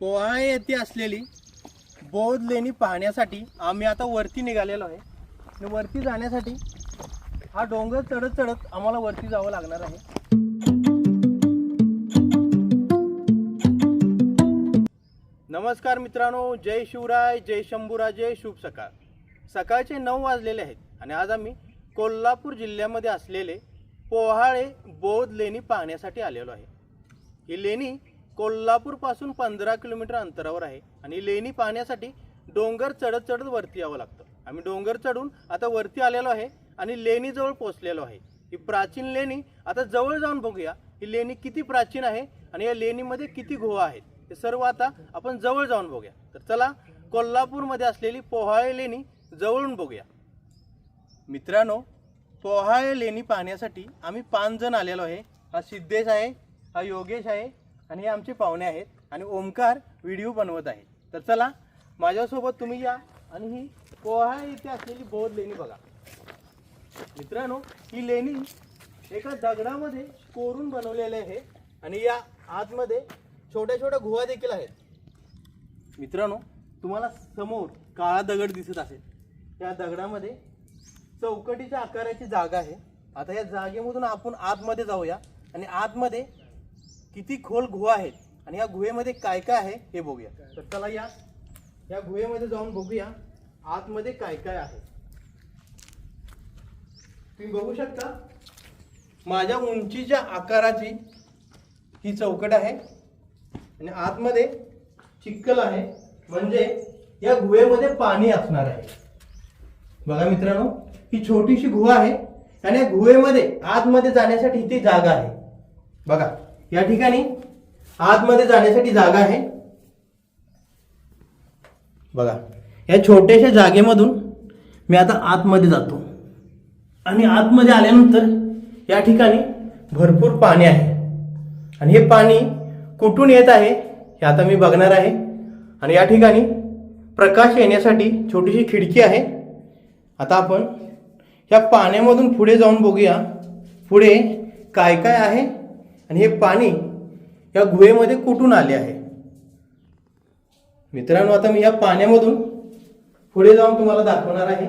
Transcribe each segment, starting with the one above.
पोहाळे येथे असलेली. बौद्ध लेणी पाहण्यासाठी आम्ही आता वरती निघालेलो आहे. आणि वरती जाण्यासाठी हा डोंगर चढत चढत आम्हाला वरती जावं लागणार आहे. नमस्कार मित्रांनो जय शिवराय जय शंभूराजे शुभ सकाळ. सकाळचे नऊ वाजलेले आहेत आणि आज आम्ही कोल्हापूर जिल्ह्यामध्ये असलेले पोहाळे बौद्ध लेणी पाहण्यासाठी आलेलो आहे. ही लेणी कोल्हापूरपासून पंधरा किलोमीटर अंतरावर आहे आणि लेणी पाहण्यासाठी डोंगर चढत चढत वरती यावं लागतं. आम्ही डोंगर चढून आता वरती आलेलो आहे आणि लेणीजवळ पोचलेलो आहे. ही प्राचीन लेणी आता जवळ जाऊन बघूया ही लेणी किती प्राचीन आहे आणि या लेणीमध्ये किती गुहा आहेत हे सर्व आता आपण जवळ जाऊन बघूया. तर चला कोल्हापूरमध्ये असलेली पोहाळे लेणी जवळून बघूया. मित्रांनो पोहाळे लेणी पाहण्यासाठी आम्ही पाच जण आलेलो आहे. हा सिद्धेश आहे हा योगेश आहे आणि हे आमचे पाहुणे आहेत आणि ओमकार व्हिडिओ बनवत आहे तर चला माझ्यासोबत तुम्ही या आणि ही पोहा इथे असलेली बौद्ध लेणी बघा. मित्रांनो ही लेणी एका दगडामध्ये कोरून बनवलेले आहे आणि या आतमध्ये छोट्या छोट्या गुहा देखील आहेत. मित्रांनो तुम्हाला समोर काळा दगड दिसत असेल. या दगडामध्ये चौकटीच्या आकाराची जागा आहे. आता या जागेमधून आपण आतमध्ये जाऊया आणि आतमध्ये किती खोल गुहा आहेत आणि या गुहेमध्ये काय काय आहे हे बघूया. तर चला या या गुहेमध्ये जाऊन बघूया आतमध्ये काय काय आहे. तुम्ही बघू शकता माझ्या उंचीच्या आकाराची ही चौकट आहे आणि आतमध्ये चिक्कल आहे. म्हणजे या गुहेमध्ये पाणी असणार आहे. बघा मित्रांनो ही छोटीशी गुहा आहे आणि या गुहेमध्ये आतमध्ये जाण्यासाठी इथे जागा आहे. बघा. या ठिकाणी आतमध्ये जाण्यासाठी जागा आहे. बघा या छोट्याशा जागेमधून मी आता आतमध्ये जातो. आणि आतमध्ये आल्यानंतर या ठिकाणी भरपूर पाणी आहे. आणि हे पाणी कुठून येत आहे हे आता मी बघणार आहे. आणि या ठिकाणी प्रकाश येण्यासाठी छोटीशी खिडकी आहे. आता आपण या पाण्यामधून पुढे जाऊन बघूया पुढे काय काय आहे आणि हे पाणी या गुहेमध्ये कुठून आले आहे? मित्रांनो आता मी या पाण्यामधून पुढे जाऊन तुम्हाला दाखवणार आहे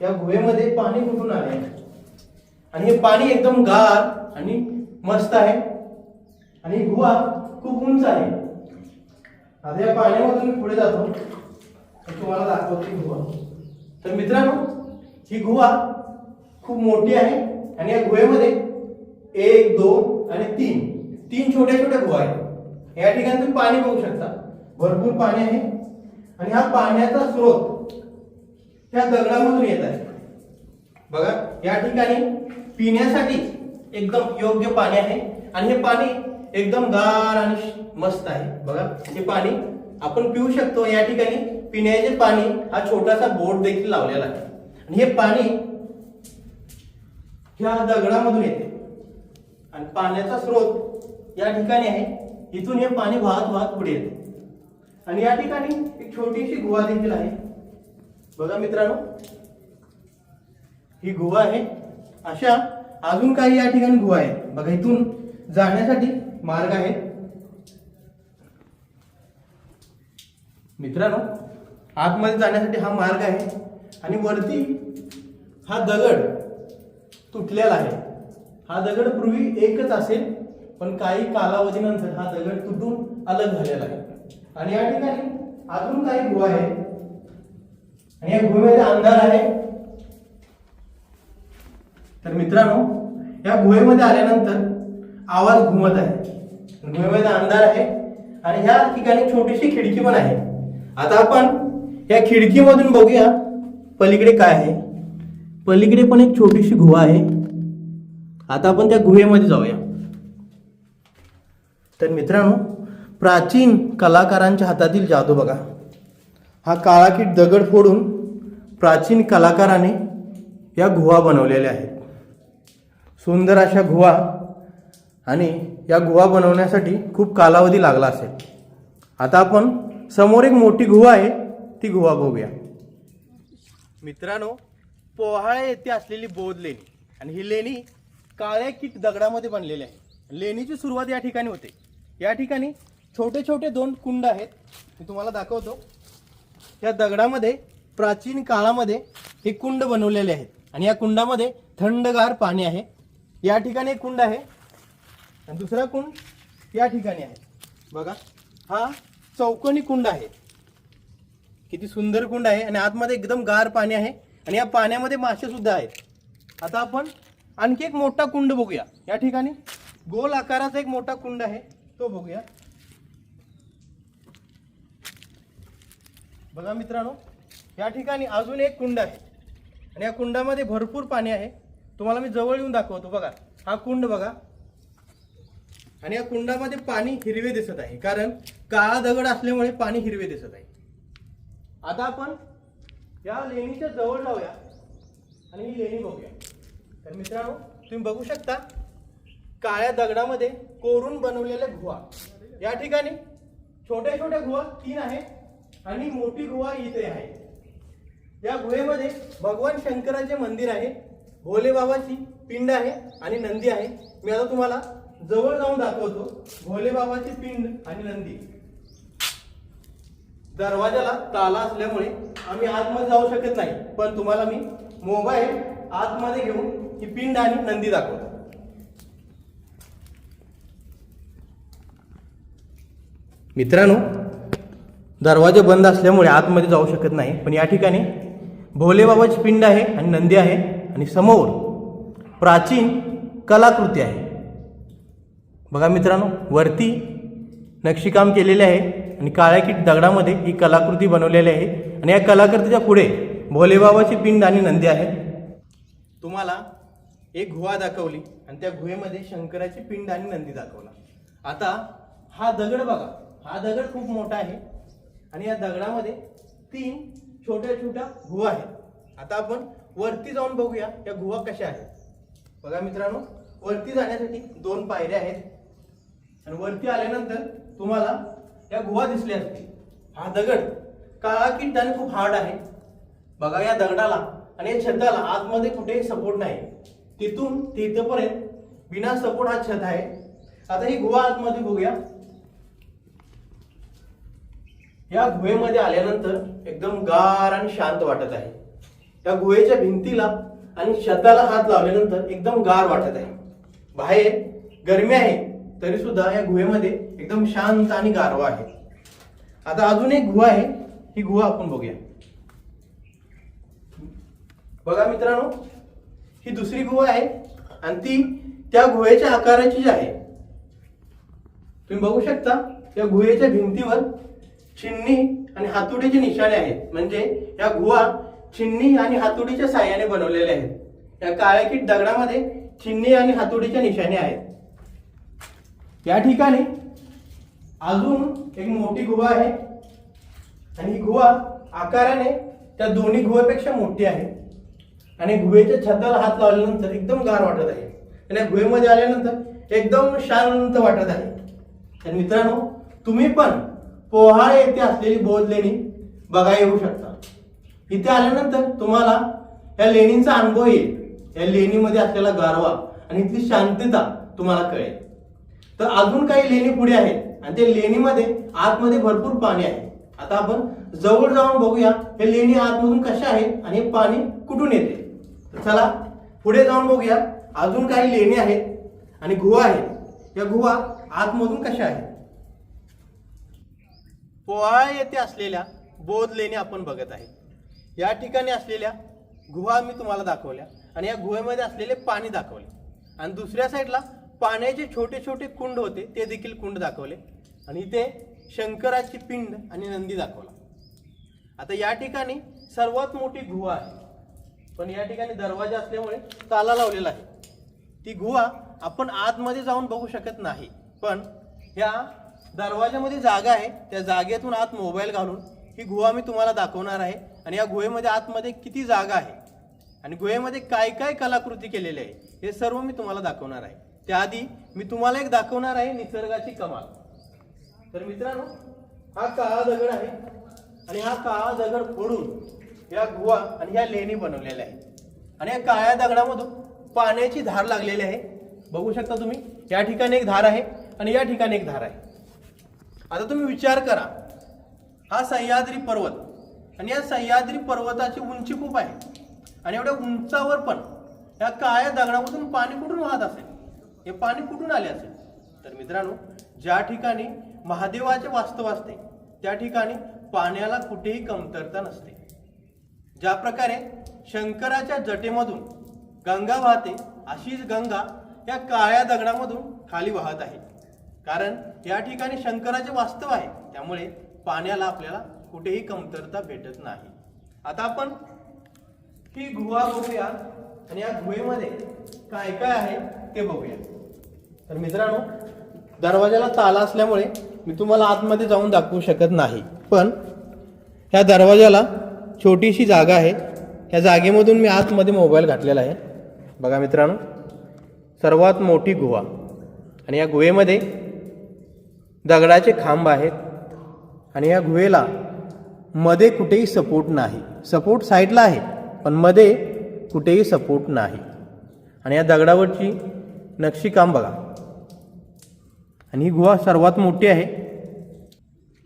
या गुहेमध्ये पाणी कुठून आले आहे. आणि हे पाणी एकदम गार आणि मस्त आहे. आणि गुहा खूप उंच आहे. आता या पाण्यामधून मी पुढे जातो तुम्हाला दाखवतो गुहा. तर मित्रांनो ही गुहा खूप मोठी आहे आणि या गुहेमध्ये एक दोन आणि तीन. तीन छोट्या छोट्या गुहा आहेत. या ठिकाणी तुम्ही पाणी बघू शकता. भरपूर पाणी आहे. आणि हा पाण्याचा स्रोत त्या दगडामधून येत आहे. बघा या ठिकाणी पिण्यासाठी एकदम योग्य पाणी आहे. आणि हे पाणी एकदम गार आणि मस्त आहे. बघा हे पाणी आपण पिऊ शकतो. या ठिकाणी पिण्याचे पाणी हा छोटासा बोट देखील लावलेला आहे. आणि हे पाणी ह्या दगडामधून येते. आणि पाण्याचा स्रोत या ठिकाणी आहे. इथून हे पाणी वाहत वाहत पुढे येते. आणि या ठिकाणी एक छोटीशी गुहा देखील आहे. बघा मित्रांनो ही गुहा आहे. अशा अजून काही या ठिकाणी गुहा आहेत. बघा इथून जाण्यासाठी मार्ग आहेत मित्रांनो आतमध्ये जाण्यासाठी हा मार्ग आहे. आणि वरती हा दगड तुटलेला आहे. हा दगड पूर्वी एकच असेल पण काही कालावधीनंतर हा दगड तुटून अलग झालेला आहे. आणि या ठिकाणी अजून काही गुहा आहे आणि या गुहेमध्ये अंधार आहे. तर मित्रांनो या गुहेमध्ये आल्यानंतर आवाज घुमत आहे. गुहेमध्ये अंधार आहे. आणि ह्या ठिकाणी छोटीशी खिडकी पण आहे. आता आपण या खिडकीमधून बघूया पलीकडे काय आहे. पलीकडे पण एक छोटीशी गुहा आहे. आता आपण त्या गुहेमध्ये जाऊया. तर मित्रांनो प्राचीन कलाकारांच्या हातातील जादू बघा. हा काळाकीट दगड फोडून प्राचीन कलाकाराने या गुहा बनवलेल्या आहेत. सुंदर अशा गुहा आणि या गुहा बनवण्यासाठी खूप कालावधी लागला असेल. आता आपण समोर एक मोठी गुहा आहे ती गुहा बघूया. मित्रांनो पोहाळे येथे असलेली बोध लेणी आणि ही लेणी काळ्या कीट दगडामध्ये बनलेले आहे. लेणीची सुरुवात या ठिकाणी होते. या ठिकाणी छोटे छोटे दोन कुंड आहेत. मी तुम्हाला दाखवतो. या दगडामध्ये प्राचीन काळामध्ये हे कुंड बनवलेले आहेत. आणि या कुंडामध्ये थंडगार पाणी आहे. या ठिकाणी एक कुंड आहे. आणि दुसरा कुंड या ठिकाणी आहे. बघा हा चौकोनी कुंड आहे. किती सुंदर कुंड आहे. आणि आतमध्ये एकदम गार पाणी आहे. आणि या पाण्यामध्ये मासे सुद्धा आहेत. आता आपण आणखी एक मोठा कुंड बघूया. या ठिकाणी गोल आकाराचा एक मोठा कुंड आहे तो बघूया. बघा मित्रांनो या ठिकाणी अजून एक कुंड आहे. आणि या कुंडामध्ये भरपूर पाणी आहे. तुम्हाला मी जवळ येऊन दाखवतो बघा. हा कुंड बघा. आणि या कुंडामध्ये पाणी हिरवे दिसत आहे. कारण काळा दगड असल्यामुळे पाणी हिरवे दिसत आहे. आता आपण या लेणीच्या जवळ जाऊया. आणि ही लेणी बघूया. तर मित्रांनो तुम्ही बघू शकता काळ्या दगडामध्ये कोरून बनवलेल्या गुहा. या ठिकाणी छोट्या छोट्या गुहा तीन आहेत आणि मोठी गुहा इथे आहे. या गुहेमध्ये भगवान शंकराचे मंदिर आहे भोलेबाबाची पिंड आहे आणि नंदी आहे. मी आता तुम्हाला जवळ जाऊन दाखवतो भोलेबाबाची पिंड आणि नंदी. दरवाजाला ताला असल्यामुळे आम्ही आतमध्ये जाऊ शकत नाही पण तुम्हाला मी मोबाईल आतमध्ये घेऊन ही पिंड आणि नंदी दाखवतात. मित्रांनो दरवाजे बंद असल्यामुळे आतमध्ये जाऊ शकत नाही पण या ठिकाणी भोलेबाबाची पिंड आहे आणि नंदी आहे आणि समोर प्राचीन कलाकृती आहे. बघा मित्रांनो वरती नक्षीकाम केलेले आहे आणि काळ्या किट दगडामध्ये ही कलाकृती बनवलेली आहे आणि या कलाकृतीच्या पुढे भोलेबाबाची पिंड आणि नंदी आहे. तुम्हाला एक गुहा दाखवली आणि त्या गुहेमध्ये शंकराची पिंड आणि नंदी दाखवला. आता हा दगड बघा. हा दगड खूप मोठा आहे आणि या दगडामध्ये तीन छोट्या छोट्या गुहा आहेत. आता आपण वरती जाऊन बघूया या गुहा कशा आहेत. बघा मित्रांनो वरती जाण्यासाठी दोन पायऱ्या आहेत. आणि वरती आल्यानंतर तुम्हाला या गुहा दिसल्या असतील. हा दगड काळा किट आणि खूप हार्ड आहे. बघा या दगडाला आणि या छताला आतमध्ये कुठेही सपोर्ट नाही. तिथून तिथपर्यंत. विना सपोर्ट हा छत आहे. आता ही गुहा आतमध्ये बघूया. या गुहेमध्ये आल्यानंतर एकदम गार आणि शांत वाटत आहे. या गुहेच्या भिंतीला आणि छताला हात लावल्यानंतर एकदम गार वाटत आहे. बाहेर गरमी आहे तरी सुद्धा या गुहेमध्ये एकदम शांत आणि गारवा आहे. आता अजून एक गुहा आहे ही गुहा आपण बघूया. बघा मित्रांनो ही दुसरी गुहा आहे आणि ती त्या गुहेच्या आकाराची जी आहे. तुम्ही बघू शकता या गुहेच्या भिंतीवर चिन्नी आणि हातुडीचे निशाणे आहेत. म्हणजे या गुहा चिन्नी आणि हातोडीच्या साह्याने बनवलेल्या आहेत. या काळ्याकीट दगडामध्ये चिन्नी आणि हातोडीच्या निशाणे आहेत. या ठिकाणी अजून एक मोठी गुहा आहे. आणि ही गुहा आकाराने त्या दोन्ही गुहेपेक्षा मोठी आहे. आणि गुहेच्या छताला हात लावल्यानंतर एकदम गार वाटत आहे. आणि या गुहेमध्ये आल्यानंतर एकदम शांत वाटत आहे. तर मित्रांनो तुम्ही पण पोहाळ येथे असलेली बौद्ध लेणी बघा येऊ शकता. इथे आल्यानंतर तुम्हाला या लेणींचा अनुभव येईल. या लेणीमध्ये असलेला गारवा आणि इथली शांतता तुम्हाला कळेल. तर अजून काही लेणी पुढे आहेत. आणि त्या लेणीमध्ये आतमध्ये भरपूर पाणी आहे. आता आपण जवळ जाऊन बघूया हे लेणी आतमधून कशा आहे आणि हे पाणी कुठून येते? तर चला पुढे जाऊन बघूया. अजून काही लेणी आहेत आणि गुहा आहेत. या गुहा आतमधून कशा आहेत? पोहाळ येथे असलेल्या बोध लेणी आपण बघत आहे या ठिकाणी असलेल्या गुहा मी तुम्हाला दाखवल्या आणि या गुहेमध्ये असलेले पाणी दाखवले. आणि दुसऱ्या साईडला पाण्याचे छोटे छोटे कुंड होते ते देखील कुंड दाखवले. आणि इथे शंकराची पिंड आणि नंदी दाखवला. आता या ठिकाणी सर्वात मोठी गुहा आहे. पण या ठिकाणी दरवाजा असल्यामुळे ताला लावलेला आहे. ती गुहा आपण आतमध्ये जाऊन बघू शकत नाही. पण ह्या दरवाजामध्ये जागा आहे. त्या जागेतून आत मोबाईल घालून ही गुहा मी तुम्हाला दाखवणार आहे. आणि या गुहेमध्ये आतमध्ये किती जागा आहे? आणि गुहेमध्ये काय काय कलाकृती केलेली आहे? हे सर्व मी तुम्हाला दाखवणार आहे. त्याआधी मी तुम्हाला एक दाखवणार आहे निसर्गाची कमाल. तर मित्रांनो हा काळा दगड आहे. आणि हा काळा दगड फोडून या गुहा आणि या लेणी बनवलेल्या आहेत. आणि या काळ्या दगडामधून पाण्याची धार लागलेली आहे. बघू शकता तुम्ही या ठिकाणी एक धार आहे आणि या ठिकाणी एक धार आहे. आता तुम्ही विचार करा हा सह्याद्री पर्वत आणि या सह्याद्री पर्वताची उंची खूप आहे. आणि एवढ्या उंचावर पण या काळ्या दगडामधून पाणी कुठून वाहत असेल? हे पाणी कुठून आले असेल? तर मित्रांनो ज्या ठिकाणी महादेवाचे वास्तव असते त्या ठिकाणी पाण्याला कुठेही कमतरता नसते. ज्या प्रकारे शंकराच्या जटेमधून गंगा वाहते अशीच गंगा या काळ्या दगडामधून खाली वाहत आहे. कारण या ठिकाणी शंकराचे वास्तव आहे त्यामुळे पाण्याला आपल्याला कुठेही कमतरता भेटत नाही. आता आपण ही गुहा बघूया आणि या गुहेमध्ये काय काय आहे ते बघूया. तर मित्रांनो दरवाजाला ताला असल्यामुळे मी तुम्हाला आतमध्ये जाऊन दाखवू शकत नाही. पण ह्या दरवाजाला छोटीशी जागा आहे. ह्या जागेमधून मी आतमध्ये मोबाईल घातलेला आहे. बघा मित्रांनो सर्वात मोठी गुहा. आणि या गुहेमध्ये दगडाचे खांब आहेत. आणि या गुहेला मध्ये कुठेही सपोर्ट नाही. सपोर्ट साईडला आहे पण मध्ये कुठेही सपोर्ट नाही. आणि या दगडावरची नक्षीकाम बघा. आणि ही गुहा सर्वात मोठी आहे.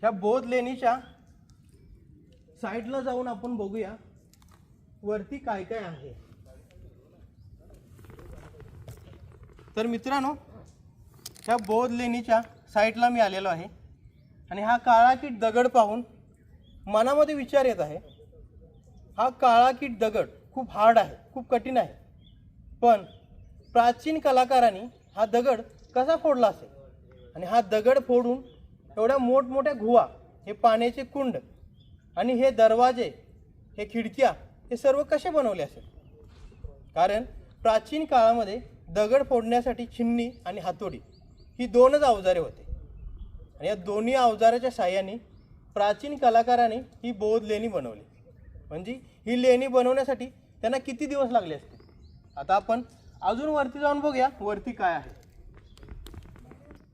ह्या बोध लेणीच्या साईडला जाऊन आपण बघूया वरती काय काय आहे. तर मित्रांनो ह्या बौद्ध लेणीच्या साईडला मी आलेलो आहे. आणि हा काळाकीट दगड पाहून मनामध्ये विचार येत आहे. हा काळाकीट दगड खूप हार्ड आहे खूप कठीण आहे. पण प्राचीन कलाकारांनी हा दगड कसा फोडला असेल? आणि हा दगड फोडून एवढ्या मोठमोठ्या गुहा हे पाण्याचे कुंड आणि हे दरवाजे हे खिडक्या हे सर्व कसे बनवले असेल? कारण प्राचीन काळामध्ये दगड फोडण्यासाठी छिन्नी आणि हातोडी ही दोनच अवजारे होते. आणि या दोन्ही अवजाराच्या साह्याने प्राचीन कलाकाराने ही बौद्ध लेणी बनवली. म्हणजे ही लेणी बनवण्यासाठी त्यांना किती दिवस लागले असते आता आपण अजून वरती जाऊन बघूया वरती काय आहे.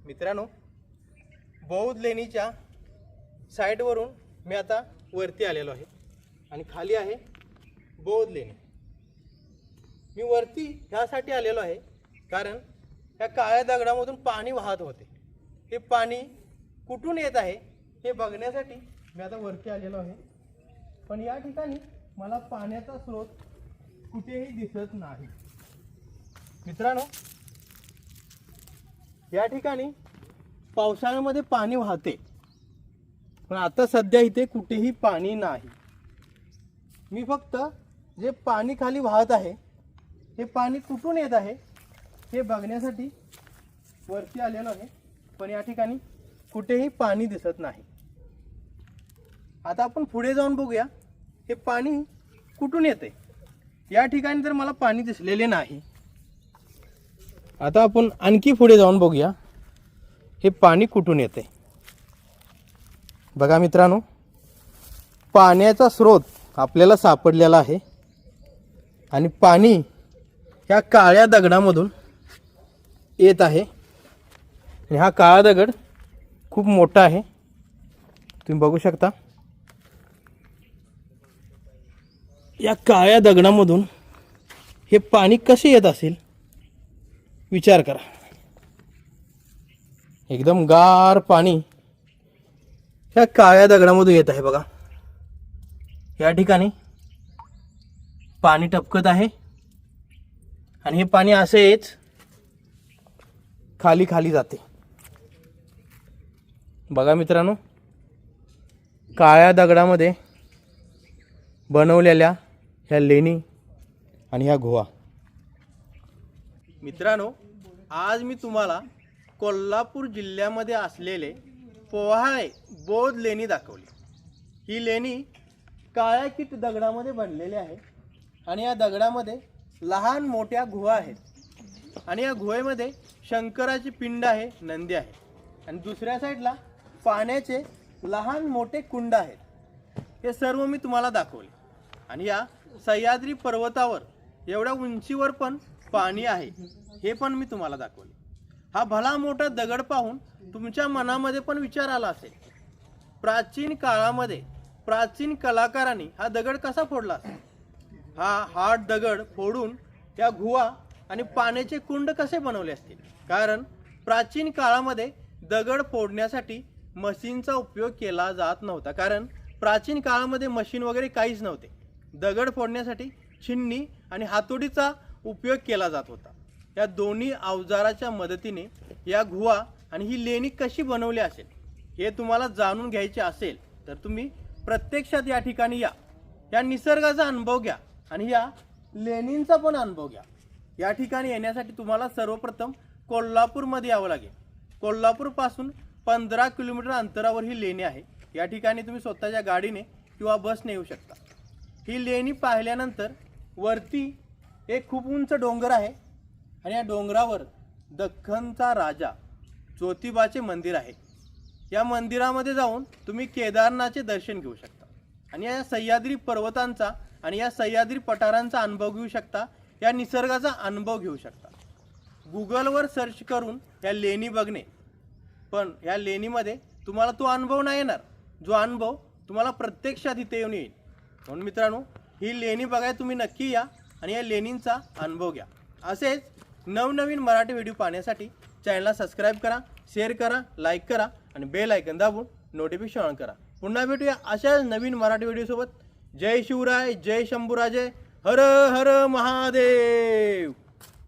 मित्रांनो बौद्ध लेणीच्या साईडवरून मी आता वरती आलेलो आहे. आणि खाली आहे बौद्ध लेणी मी वरती ह्यासाठी आलेलो आहे कारण त्या काळ्या दगडामधून पाणी वाहत होते. हे पाणी कुठून येत आहे हे बघण्यासाठी मी आता वरती आलेलो आहे. पण या ठिकाणी मला पाण्याचा स्रोत कुठेही दिसत नाही. मित्रांनो या ठिकाणी पावसाळ्यामध्ये पाणी वाहते. पण आता सध्या इथे कुठेही पाणी नाही. मी फक्त जे पाणी खाली वाहत आहे हे पाणी कुठून येत आहे हे बघण्यासाठी वरती आलेलो आहे. पण या ठिकाणी कुठेही पाणी दिसत नाही. आता आपण पुढे जाऊन बघूया हे पाणी कुठून येते? या ठिकाणी तर मला पाणी दिसलेले नाही. आता आपण आणखी पुढे जाऊन बघूया हे पाणी कुठून येते? बघा मित्रांनो पाण्याचा स्रोत आपल्याला सापडलेला आहे. आणि पाणी ह्या काळ्या दगडामधून येत आहे. आणि हा काळा दगड खूप मोठा आहे. तुम्ही बघू शकता. या काळ्या दगडामधून हे पाणी कसे येत असेल? विचार करा. एकदम गार पाणी ह्या काळ्या दगडामधून येत आहे बघा. या ठिकाणी पाणी टपकत आहे. आणि हे पाणी असेच खाली खाली जाते. बघा मित्रांनो काळ्या दगडामध्ये बनवलेल्या ह्या लेणी आणि ह्या गोवा मित्रांनो आज मी तुम्हाला कोल्हापूर जिल्ह्यामध्ये असलेले पोहाळे बोध लेणी दाखवली. ही लेणी काळ्या किट दगडामध्ये बनलेली आहे आणि या दगडामध्ये लहान मोठ्या गुहा आहेत. आणि या गुहेमध्ये शंकराची पिंड आहे नंदी आहे. आणि दुसऱ्या साईडला पाण्याचे लहान मोठे कुंड आहेत. हे सर्व मी तुम्हाला दाखवले. आणि या सह्याद्री पर्वतावर एवढ्या उंचीवर पण पाणी आहे हे पण मी तुम्हाला दाखवले. हा भला मोठा दगड पाहून तुमच्या मनामध्ये पण विचार आला असेल. प्राचीन काळामध्ये प्राचीन कलाकारांनी हा दगड कसा फोडला असेल? हा हार्ड दगड फोडून त्या गुहा आणि पाण्याचे कुंड कसे बनवले असतील? कारण प्राचीन काळामध्ये दगड फोडण्यासाठी मशीनचा उपयोग केला जात नव्हता. कारण प्राचीन काळामध्ये मशीन वगैरे काहीच नव्हते. दगड फोडण्यासाठी छिन्नी आणि हातोडीचा उपयोग केला जात होता. या दोन्ही अवजाराच्या मदतीने या गुहा आणि ही लेणी कशी बनवली असेल हे तुम्हाला जाणून घ्यायचे असेल तर तुम्ही प्रत्यक्षात या ठिकाणी या. या निसर्गाचा अनुभव घ्या आणि या लेणींचा पण अनुभव घ्या. या ठिकाणी येण्यासाठी तुम्हाला सर्वप्रथम कोल्हापूरमध्ये यावं लागेल. कोल्हापूरपासून पंधरा किलोमीटर अंतरावर ही लेणी आहे. या ठिकाणी तुम्ही स्वतःच्या गाडीने किंवा बसने येऊ शकता. ही लेणी पाहिल्यानंतर वरती एक खूप उंच डोंगर आहे. आणि या डोंगरावर दख्खनचा राजा ज्योतिबाचे मंदिर आहे. या मंदिरामध्ये जाऊन तुम्ही केदारनाथचे दर्शन घेऊ शकता. आणि या सह्याद्री पर्वतांचा आणि या सह्याद्री पठारांचा अनुभव घेऊ शकता. या निसर्गाचा अनुभव घेऊ शकता. गुगलवर सर्च करून या लेणी बघणे. पण या लेणीमध्ये तुम्हाला तो अनुभव नाही येणार. जो अनुभव तुम्हाला प्रत्यक्षात इथे येऊन येईल. म्हणून मित्रांनो ही लेणी बघायला तुम्ही नक्की या आणि या लेणींचा अनुभव घ्या. असेच नवनवीन मराठी व्हिडिओ पाहण्यासाठी चॅनलला सबस्क्राईब करा शेअर करा लाईक करा आणि बेल ऐकन दाबून नोटिफिकेशन ऑन करा. पुन्हा भेटूया अशाच नवीन मराठी व्हिडिओसोबत जय शिवराय जय शंभूराजे हर हर महादेव!